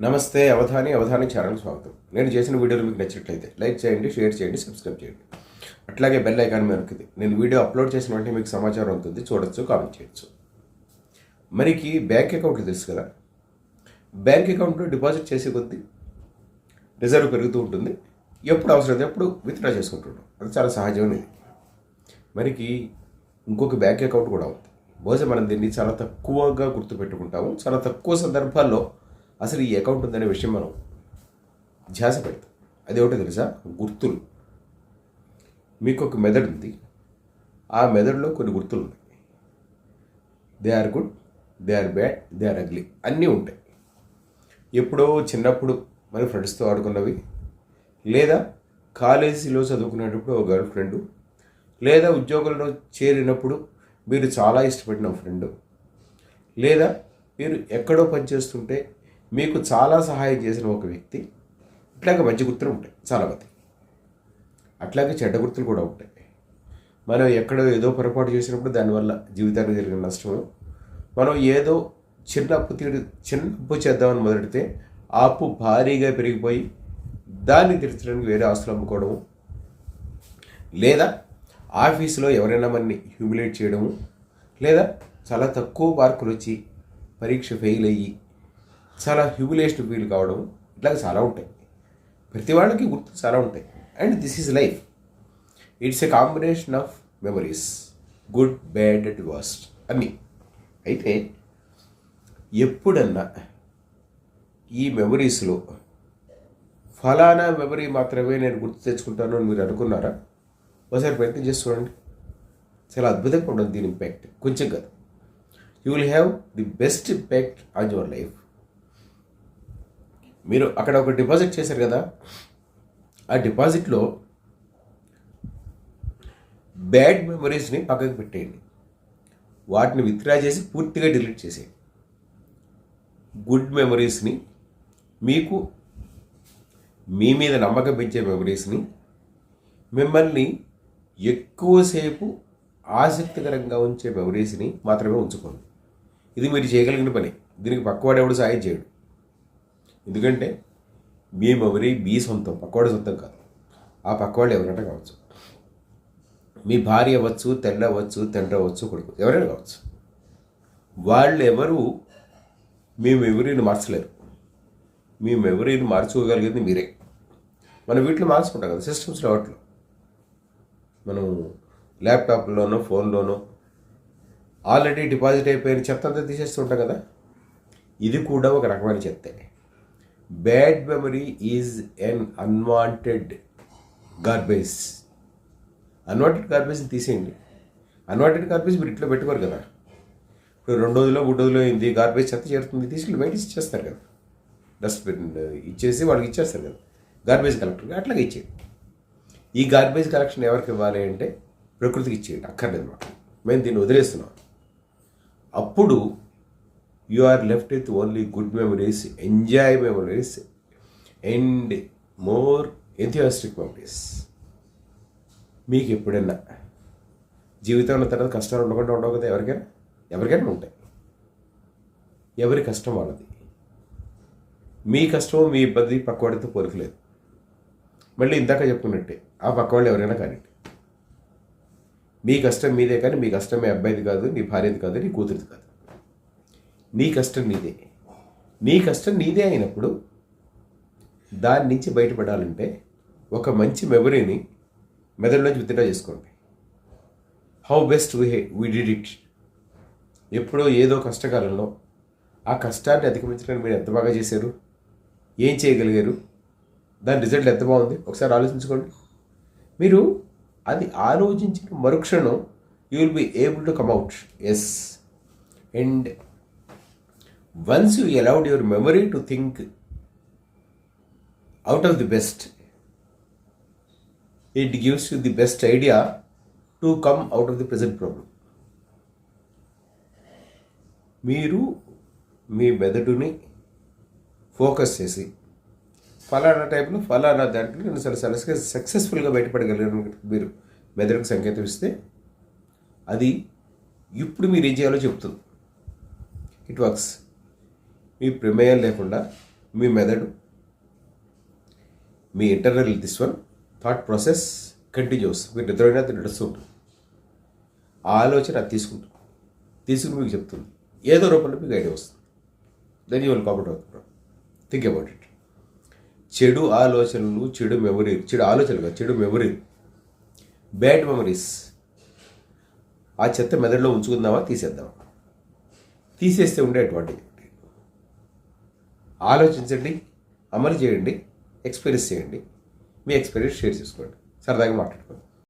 నమస్తే అవధాని అవధాని ఛానల్ స్వాగతం. నేను చేసిన వీడియోలు మీకు నచ్చినట్లయితే లైక్ చేయండి షేర్ చేయండి సబ్స్క్రైబ్ చేయండి. అట్లాగే బెల్ ఐకాన్ మీద నొక్కింది నేను వీడియో అప్లోడ్ చేసిన వెంటనే మీకు సమాచారం ఉంటుంది చూడొచ్చు కామెంట్ చేయొచ్చు. మనకి బ్యాంక్ అకౌంట్లు తెలుసు కదా? బ్యాంక్ అకౌంట్లో డిపాజిట్ చేసే కొద్దీ రిజర్వ్ పెరుగుతూ ఉంటుంది. ఎప్పుడు అవసరం ఎప్పుడు విత్డ్రా చేసుకుంటుంటాం. అది చాలా సహజమైనది మనకి ఇంకొక బ్యాంక్ అకౌంట్ కూడా ఉంది. బహుశా మనం దీన్ని చాలా తక్కువగా గుర్తుపెట్టుకుంటాము. చాలా తక్కువ సందర్భాల్లో అసలు ఈ అకౌంట్ ఉందనే విషయం మనం ధ్యాస పెడతాం. ఒకటి తెలుసా? గుర్తులు. మీకు ఒక మెదడు ఉంది. ఆ మెదడులో కొన్ని గుర్తులు ఉన్నాయి. They are good they are bad they are ugly అన్నీ ఉంటాయి. ఎప్పుడో చిన్నప్పుడు మన ఫ్రెండ్స్తో ఆడుకున్నవి. లేదా కాలేజీలో చదువుకునేటప్పుడు ఒక గర్ల్ ఫ్రెండ్ లేదా ఉద్యోగంలో చేరినప్పుడు మీరు చాలా ఇష్టపడిన ఫ్రెండ్ లేదా మీరు ఎక్కడో పనిచేస్తుంటే మీకు చాలా సహాయం చేసిన ఒక వ్యక్తి ఇట్లాగే మంచి గుర్తులు ఉంటాయి చాలామంది అట్లాగే చెడ్డ గుర్తులు కూడా ఉంటాయి. మనం ఎక్కడో ఏదో పొరపాటు చేసినప్పుడు దానివల్ల జీవితానికి జరిగిన నష్టం మనం ఏదో చిన్న అప్పు తీరు చిన్న అప్పు చేద్దామని మొదలెడితే ఆ అప్పు భారీగా పెరిగిపోయి దాన్ని తీర్చడానికి వేరే ఆస్తులు అమ్ముకోవడము. లేదా ఆఫీసులో ఎవరైనా మనని హ్యూమిలేట్ చేయడము. లేదా చాలా తక్కువ మార్కులు వచ్చి పరీక్ష ఫెయిల్ అయ్యి చాలా హ్యూమిలేషన్ ఫీల్ కావడం ఇట్లా చాలా ఉంటాయి. ప్రతి వాళ్ళకి గుర్తు చాలా ఉంటాయి. And this is life. It's a combination of memories. Good bad and worst. అన్నీ. అయితే ఎప్పుడన్నా ఈ మెమరీస్లో ఫలానా మెమరీ మాత్రమే నేను గుర్తు తెచ్చుకుంటాను అని మీరు అనుకున్నారా? ఒకసారి ప్రయత్నం చేసి చూడండి. చాలా అద్భుతంగా ఉండదు దీని ఇంపాక్ట్ కొంచెం కాదు. You will have the best impact on your life మీరు అక్కడ ఒక డిపాజిట్ చేశారు కదా ఆ డిపాజిట్లో బ్యాడ్ మెమరీస్ని పక్కకు పెట్టేయండి. వాటిని విత్డ్రా చేసి పూర్తిగా డిలీట్ చేసేయండి. గుడ్ మెమరీస్ని మీకు మీ మీద నమ్మకం పెంచే మెమరీస్ని మిమ్మల్ని ఎక్కువసేపు ఆసక్తికరంగా ఉంచే మెమరీస్ని మాత్రమే ఉంచుకోండి. ఇది మీరు చేయగలిగిన పని. దీనికి పక్కవాడు ఎవడు సాయం చేయడు. ఎందుకంటే మేము మెమరీ మీ సొంతం పక్కవాడి సొంతం కాదు. ఆ పక్కవాళ్ళు ఎవరైనా కావచ్చు. మీ భార్య అవ్వచ్చు తెల్ల అవ్వచ్చు తండ్రి అవ్వచ్చు కొడుకు ఎవరైనా కావచ్చు. వాళ్ళు ఎవరు మేము ఎవరిని మార్చలేరు. మేము ఎవరిని మార్చుకోగలిగేది మీరే. మనం వీటిలో మార్చుకుంటాం కదా సిస్టమ్స్లో వాటిలో. మనం ల్యాప్టాప్లోనో ఫోన్లోనో ఆల్రెడీ డిపాజిట్ అయిపోయిన చెత్త అంతా తీసేస్తుంటాం కదా. ఇది కూడా ఒక రకమైన చెత్తే. Bad memory is an unwanted garbage unwanted గార్బేజ్ని తీసేయండి. అన్వాంటెడ్ గార్బేజ్ మీరు ఇంట్లో పెట్టుకోరు కదా. ఇప్పుడు రెండు రోజుల్లో మూడు రోజులు అయింది గార్బేజ్ చెత్త చేరుతుంది తీసుకెళ్ళి బయట ఇచ్చేస్తారు కదా. డస్ట్బిన్ ఇచ్చేసి వాళ్ళకి ఇచ్చేస్తారు కదా. గార్బేజ్ కలెక్టర్కి అట్లాగే ఇచ్చేయండి. ఈ గార్బేజ్ కలెక్షన్ ఎవరికి ఇవ్వాలి అంటే ప్రకృతికి ఇచ్చేయండి. అక్కర్లేదు మాకు. మేము దీన్ని వదిలేస్తున్నాం. అప్పుడు you are left with only good memories enjoy memories and more enthusiastic memories మీకు ఎప్పుడైనా జీవితంలో తర్వాత కష్టాలు ఉండకుండా ఉండవు కదా ఎవరికైనా? ఎవరికైనా ఉంటాయి. ఎవరి కష్టం వాళ్ళది. మీ కష్టం మీ ఇబ్బంది పక్కవాడితో పోలికలేదు. మళ్ళీ ఇందాక చెప్పుకున్నట్టే ఆ పక్కవాళ్ళు ఎవరైనా కానీ మీ కష్టం మీదే కానీ మీ కష్టం మీ అబ్బాయిది కాదు నీ భార్యది కాదు నీ కూతురిది కాదు. నీ కష్టం నీదే. నీ కష్టం నీదే అయినప్పుడు దాని నుంచి బయటపడాలంటే ఒక మంచి మెమరీని మెదడులోంచి విత్డ్రా చేసుకోండి. How best we we did it ఎప్పుడో ఏదో కష్టకాలంలో ఆ కష్టాన్ని అధిగమించడానికి మీరు ఎంత బాగా చేశారు? ఏం చేయగలిగారు? దాని రిజల్ట్ ఎంత బాగుంది? ఒకసారి ఆలోచించుకోండి. మీరు అది ఆలోచించిన మరుక్షణం you will be able to come out as and once you allowed your memory to think out of the best it gives you the best idea to come out of the present problem మీరు మీ మెదడుని focus చేసి ఫలానా టైంలో ఫలానా దాంట్లో నేను చాలా సరస్గా సక్సెస్ఫుల్గా బయటపడగలిగిన మీరు మెదడుకు సంకేతం ఇస్తే అది ఇప్పుడు మీరు ఏం చేయాలో చెప్తుంది. ఇట్ వర్క్స్ మీ ప్రమేయం లేకుండా మీ మెదడు మీ internal this one thought process continues మీరు నిద్రపోయినా అది నడుస్తుంటుంది ఆ ఆలోచన అది తీసుకుంటుంది. తీసుకుని మీకు చెప్తుంది. ఏదో రూపంలో మీకు ఐడియా వస్తుంది. Then you will comment think about it చెడు ఆలోచనలు చెడు మెమరీ చెడు ఆలోచనలు కాదు చెడు మెమరీ బ్యాడ్ మెమరీస్ ఆ చెత్త మెదడులో ఉంచుకుందామా తీసేద్దామా? తీసేస్తే ఉండే అడ్వాంటేజ్ ఆలోచించండి అమలు చేయండి ఎక్స్పీరియన్స్ చేయండి. మీ ఎక్స్పీరియన్స్ షేర్ చేసుకోండి. సరదాగా మాట్లాడుకోండి